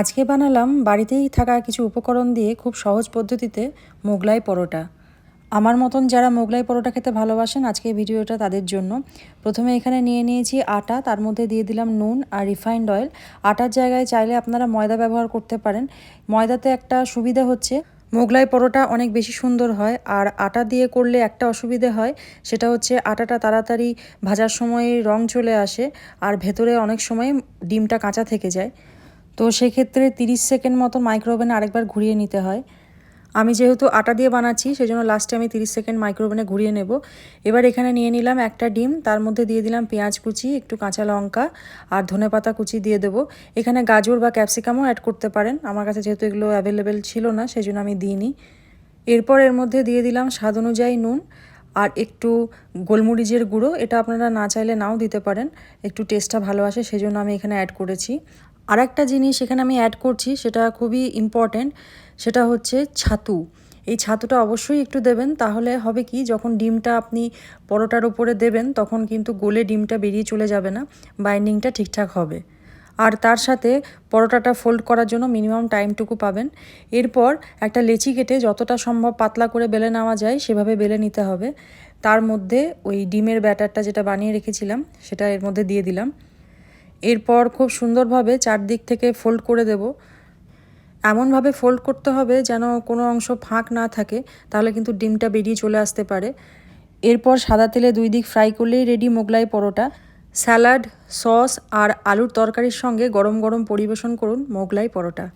আজকে বানালাম বাড়িতেই থাকা কিছু উপকরণ দিয়ে খুব সহজ পদ্ধতিতে মোগলাই পরোটা। আমার মতন যারা মোগলাই পরোটা খেতে ভালোবাসেন, আজকে ভিডিওটা তাদের জন্য। প্রথমে এখানে নিয়ে নিয়েছি আটা, তার মধ্যে দিয়ে দিলাম নুন আর রিফাইন্ড অয়েল। আটার জায়গায় চাইলে আপনারা ময়দা ব্যবহার করতে পারেন। ময়দাতে একটা সুবিধা হচ্ছে, মোগলাই পরোটা অনেক বেশি সুন্দর হয় আর আটা দিয়ে করলে একটা অসুবিধে হয়, সেটা হচ্ছে আটাটা তাড়াতাড়ি ভাজার সময় রং চলে আসে আর ভেতরে অনেক সময় ডিমটা কাঁচা থেকে যায়। তো সেক্ষেত্রে তিরিশ সেকেন্ড মতো মাইক্রোওভেনে আরেকবার ঘুরিয়ে নিতে হয়। আমি যেহেতু আটা দিয়ে বানাচ্ছি সেই জন্য লাস্টে আমি তিরিশ সেকেন্ড মাইক্রোওভেনে ঘুরিয়ে নেব। এবার এখানে নিয়ে নিলাম একটা ডিম, তার মধ্যে দিয়ে দিলাম পেঁয়াজ কুচি, একটু কাঁচা লঙ্কা আর ধনে পাতা কুচি দিয়ে দেবো। এখানে গাজর বা ক্যাপসিকামও অ্যাড করতে পারেন। আমার কাছে যেহেতু এগুলো অ্যাভেলেবেল ছিল না সেই জন্য আমি দিইনি। এরপর এর মধ্যে দিয়ে দিলাম স্বাদ অনুযায়ী নুন আর একটু গোলমরিচের গুঁড়ো। এটা আপনারা না চাইলে নাও দিতে পারেন। একটু টেস্টটা ভালো আসে সেই জন্য আমি এখানে অ্যাড করেছি। আর একটা জিনিস এখানে আমি অ্যাড করছি, সেটা খুবই ইম্পর্ট্যান্ট সেটা হচ্ছে ছাতু। এই ছাতুটা অবশ্যই একটু দেবেন, তাহলে হবে কি, যখন ডিমটা আপনি পরোটার উপরে দেবেন, তখন কিন্তু গোলে ডিমটা বেরিয়ে চলে যাবে না বাইন্ডিংটা ঠিকঠাক হবে। আর তার সাথে পরোটাটা ফোল্ড করার জন্য মিনিমাম টাইমটুকু পাবেন। এরপর একটা লেচি কেটে যতটা সম্ভব পাতলা করে বেলে নেওয়া যায়, সেভাবে বেলে নিতে হবে। তার মধ্যে ওই ডিমের ব্যাটারটা যেটা বানিয়ে রেখেছিলাম, সেটা এর মধ্যে দিয়ে দিলাম। এরপর খুব সুন্দরভাবে চারদিক থেকে ফোল্ড করে দেব। এমনভাবে ফোল্ড করতে হবে যেন কোনো অংশ ফাঁক না থাকে, তাহলে কিন্তু ডিমটা বেরিয়ে চলে আসতে পারে। এরপর সাদা তেলে দুই দিক ফ্রাই করলেই ready Mughlai paratha. Salad, sauce আর আলুর তরকারির সঙ্গে গরম গরম পরিবেশন করুন মোগলাই পরোটা।